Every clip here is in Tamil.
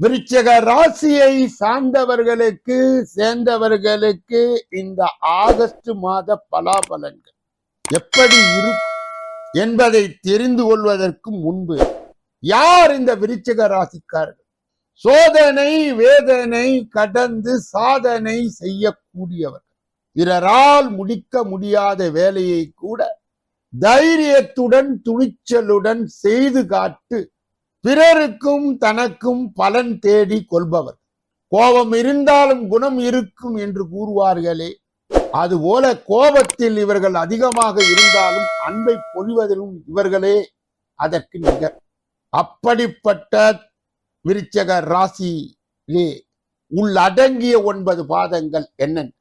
விருச்சக ராசியை சார்ந்தவர்களுக்கு சேர்ந்தவர்களுக்கு இந்த ஆகஸ்ட் மாத பலாபலன்கள் எப்படி இருக்கும் என்பதை தெரிந்து கொள்வதற்கு முன்பு யார் இந்த விருச்சக ராசிக்காரர்கள்? சோதனை வேதனை கடந்து சாதனை செய்யக்கூடியவர். பிறரால் முடிக்க முடியாத வேலையை கூட தைரியத்துடன் துணிச்சலுடன் செய்து காட்டு பிறருக்கும் தனக்கும் பலன் தேடி கொள்பவர். கோபம் இருந்தாலும் குணம் இருக்கும் என்று கூறுவார்களே. அதுபோல கோபத்தில் இவர்கள் அதிகமாக இருந்தாலும் அன்பை பொழிவதிலும் இவர்களே அதற்கு நிகர். அப்படிப்பட்ட விருச்சக ராசியிலே உள்ளடங்கிய ஒன்பது பாதங்கள் என்னென்ன?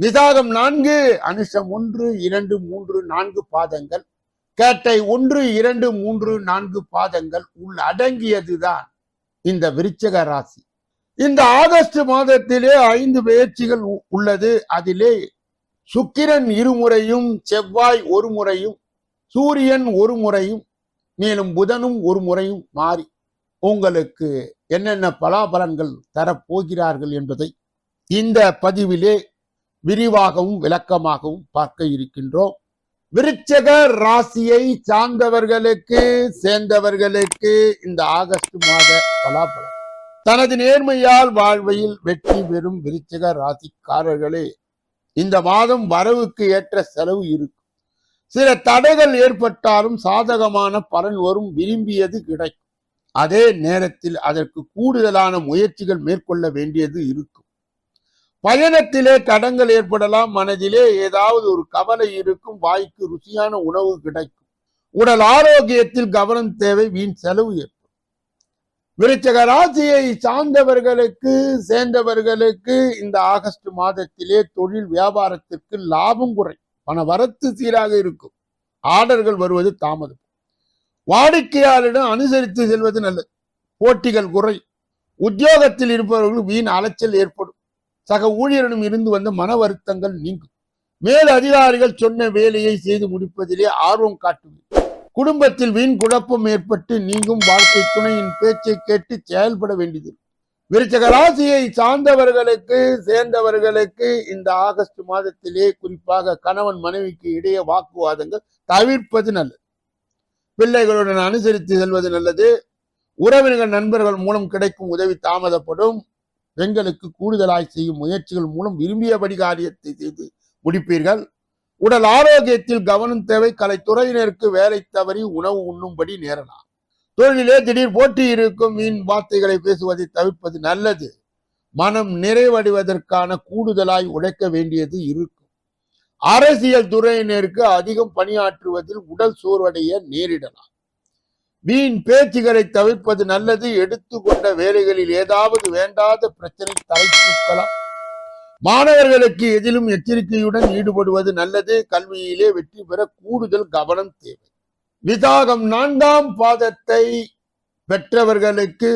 விசாகம் நான்கு அனுஷம் ஒன்று இரண்டு மூன்று நான்கு பாதங்கள். கேட்டை ஒன்று இரண்டு மூன்று நான்கு பாதங்கள் உள் அடங்கியதுதான் இந்த விருச்சக ராசி. இந்த ஆகஸ்ட் மாதத்திலே ஐந்து பயிற்சிகள் உ- உள்ளது. அதிலே சுக்கிரன் இருமுறையும் செவ்வாய் ஒரு முறையும் சூரியன் ஒரு முறையும் மேலும் புதனும் ஒரு முறையும் மாறி உங்களுக்கு என்னென்ன பலாபலன்கள் தரப்போகிறார்கள் என்பதை இந்த பதிவிலே விரிவாகவும் விளக்கமாகவும் பார்க்க இருக்கின்றோம். விருச்சக ராசியை சார்ந்தவர்களுக்கு சேர்ந்தவர்களுக்கு இந்த ஆகஸ்ட் மாத பலாபலம் தனது நேர்மையால் வாழ்வையில் வெற்றி பெறும் விருச்சக ராசிக்காரர்களே இந்த மாதம் வரவுக்கு ஏற்ற செலவு இருக்கும். சில தடைகள் ஏற்பட்டாலும் சாதகமான பலன் வரும் விரும்பியது கிடைக்கும். அதே நேரத்தில் அதற்கு கூடுதலான முயற்சிகள் மேற்கொள்ள வேண்டியது இருக்கும். பயணத்திலே தடங்கள் ஏற்படலாம். மனதிலே ஏதாவது ஒரு கவலை இருக்கும். வாய்க்கு ருசியான உணவு கிடைக்கும். உடல் ஆரோக்கியத்தில் கவனம் தேவை. வீண் செலவு ஏற்படும். விருச்சக ராசியை சார்ந்தவர்களுக்கு சேர்ந்தவர்களுக்கு இந்த ஆகஸ்ட் மாதத்திலே தொழில் வியாபாரத்திற்கு லாபம் குறை பண வரத்து சீராக இருக்கும். ஆர்டர்கள் வருவது தாமதம். வாடிக்கையாளரிடம் அனுசரித்து செல்வது நல்லது. போட்டிகள் குறை உத்தியோகத்தில் இருப்பவர்கள் வீண் அலைச்சல் ஏற்படும். சக ஊழியரிடம் இருந்து வந்த மன வருத்தங்கள் நீங்கும். மேல் அதிகாரிகள் சொன்ன வேலையை செய்து முடிப்பதிலே ஆர்வம் காட்டுவீர்கள் குடும்பத்தில் வீண் குழப்பம் ஏற்பட்டு நீங்கும் வாழ்க்கை துணையின் பேச்சை கேட்டு செயல்பட வேண்டியது விருச்சக ராசியை சார்ந்தவர்களுக்கு சேர்ந்தவர்களுக்கு இந்த ஆகஸ்ட் மாதத்திலே குறிப்பாக கணவன் மனைவிக்கு இடையே வாக்குவாதங்கள் தவிர்ப்பது நல்லது. பிள்ளைகளுடன் அனுசரித்து செல்வது நல்லது. உறவினர்கள் நண்பர்கள் மூலம் கிடைக்கும் உதவி தாமதப்படும். பெண்களுக்கு கூடுதலாய் செய்யும் முயற்சிகள் மூலம் விரும்பியபடி காரியத்தை செய்து முடிப்பீர்கள். உடல் ஆரோக்கியத்தில் கவனம் தேவை. கலைத்துறையினருக்கு வேலை தவறி உணவு உண்ணும்படி நேரலாம். தொழிலே திடீர் போட்டி இருக்கும். மீன் வார்த்தைகளை பேசுவதை தவிர்ப்பது நல்லது. மனம் நிறைவடைவதற்கான கூடுதலாய் உழைக்க வேண்டியது இருக்கும். அரசியல் துறையினருக்கு அதிகம் பணியாற்றுவதில் உடல் சோர்வடைய நேரிடலாம். வீண் பேச்சுகளை தவிர்ப்பது நல்லது. எடுத்துக்கொண்ட வேலைகளில் ஏதாவது வேண்டாத பிரச்சனை தலைக்கலாம் மாணவர்களுக்கு எதிலும் எச்சரிக்கையுடன் ஈடுபடுவது நல்லது. கல்வியிலே வெற்றி பெற கூடுதல் கவனம் தேவை. விதாகம் நான்காம் பாதத்தை பெற்றவர்களுக்கு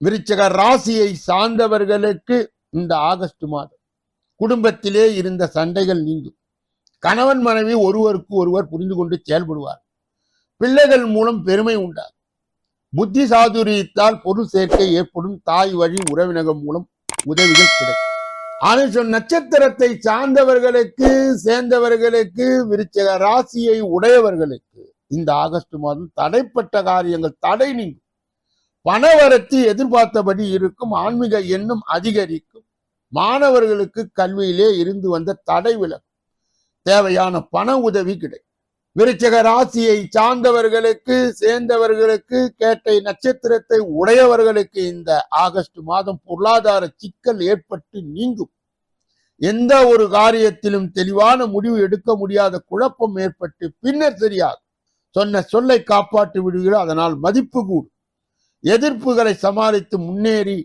விருச்சக ராசியை சார்ந்தவர்களுக்கு இந்த ஆகஸ்ட் மாதம். குடும்பத்திலே இருந்த சண்டைகள் நீங்கும். கணவன் மனைவி ஒருவருக்கு ஒருவர் புரிந்து கொண்டு செயல்படுவார் பிள்ளைகள் மூலம் பெருமை உண்டாகும். புத்தி சாதுரியத்தால் பொருள் சேர்க்கை ஏற்படும். தாய் வழி உறவினகம் மூலம் உதவிகள் கிடைக்கும். ஆனுஷம் நட்சத்திரத்தை சார்ந்தவர்களுக்கு சேர்ந்தவர்களுக்கு விருச்சக ராசியை உடையவர்களுக்கு இந்த ஆகஸ்ட் மாதம் தடைப்பட்ட காரியங்கள் தடை நீங்கும். பணவரத்து எதிர்பார்த்தபடி இருக்கும். ஆன்மீக எண்ணம் அதிகரிக்கும். மாணவர்களுக்கு கல்வியிலே இருந்து வந்த தடை விலகும். தேவையான பண உதவி கிடைக்கும். விருச்சக ராசியை சார்ந்தவர்களுக்கு சேர்ந்தவர்களுக்கு கேட்டை நட்சத்திரத்தை உடையவர்களுக்கு இந்த ஆகஸ்ட் மாதம் பொருளாதார சிக்கல் ஏற்பட்டு நீங்கும். எந்த ஒரு காரியத்திலும் தெளிவான முடிவு எடுக்க முடியாத குழப்பம் ஏற்பட்டு பின்னர் தெரியாது. சொன்ன சொல்லை காப்பாற்றி விடுகிறோம் அதனால் மதிப்பு கூடும். எதிர்ப்புகளை சமாளித்து முன்னேறி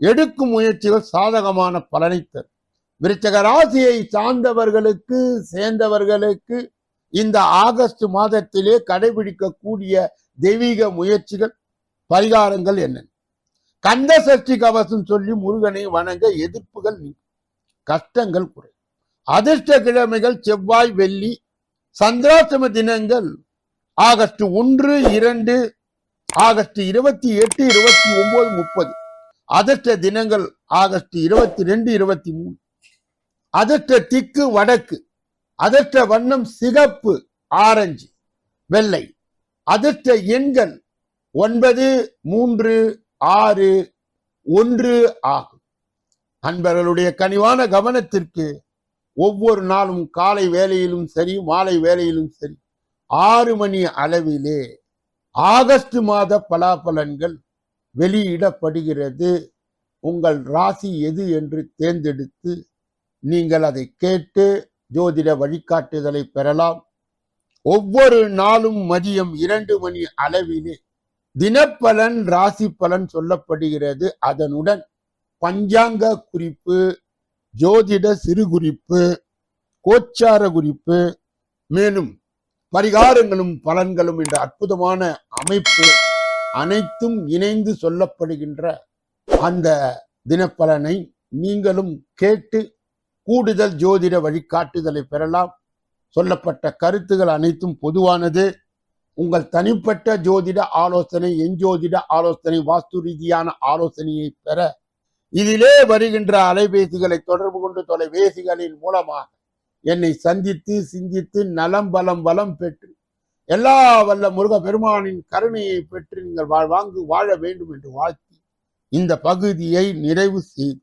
எடுக்கும் முயற்சிகள் சாதகமான பலனை தரும். விருச்சக ராசியை சார்ந்தவர்களுக்கு சேர்ந்தவர்களுக்கு இந்த ஆகஸ்ட் மாதத்திலே கடைபிடிக்கக்கூடிய தெய்வீக முயற்சிகள் பரிகாரங்கள் என்னென்ன கந்த சஷ்டி கவசம் சொல்லி முருகனை வணங்க எதிர்ப்புகள் கஷ்டங்கள் குறை. அதிர்ஷ்ட கிழமைகள் செவ்வாய் வெள்ளி சந்திராசிரம தினங்கள் ஆகஸ்ட் ஒன்று இரண்டு ஆகஸ்ட் இருபத்தி எட்டு இருபத்தி ஒன்பது முப்பது. அதிர்ஷ்ட தினங்கள் ஆகஸ்ட் இருபத்தி ரெண்டு இருபத்தி மூணு. அதிர்ஷ்ட திக்கு வடக்கு. அதற்ற வண்ணம் சிகப்பு ஆரஞ்சு வெள்ளை. அதற்ற எண்கள் ஒன்பது மூன்று ஆறு ஒன்று ஆகும். அன்பர்களுடைய கனிவான கவனத்திற்கு ஒவ்வொரு நாளும் காலை வேலையிலும் சரி மாலை வேலையிலும் சரி ஆறு மணி அளவிலே ஆகஸ்ட் மாத பலாபலன்கள் வெளியிடப்படுகிறது. உங்கள் ராசி எது என்று தேர்ந்தெடுத்து நீங்கள் அதை கேட்டு ஜோதிட வழிகாட்டுதலை பெறலாம். ஒவ்வொரு நாளும் மதியம் இரண்டு மணி அளவிலே தினப்பலன் ராசி பலன் சொல்லப்படுகிறது. அதனுடன் பஞ்சாங்க குறிப்பு ஜோதிட சிறு குறிப்பு கோச்சார குறிப்பு மேலும் பரிகாரங்களும் பலன்களும் என்ற அற்புதமான அமைப்பு அனைத்தும் இணைந்து சொல்லப்படுகின்ற அந்த தினப்பலனை நீங்களும் கேட்டு கூடுதல் ஜோதிட வழிகாட்டுதலை பெறலாம். சொல்லப்பட்ட கருத்துகள் அனைத்தும் பொதுவானது. உங்கள் தனிப்பட்ட ஜோதிட ஆலோசனை எஞ்சோதிட ஆலோசனை வாஸ்து ரீதியான ஆலோசனையை பெற இதிலே வருகின்ற அலைபேசிகளை தொடர்பு கொண்டு தொலைபேசிகளின் மூலமாக என்னை சந்தித்து சிந்தித்து நலம் பலம் வளம் பெற்று எல்லா வல்ல முருக பெருமானின் கருணையை பெற்று நீங்கள் வாழ்வாங்கு வாழ வேண்டும் என்று வாழ்த்தி இந்த பகுதியை நிறைவு செய்து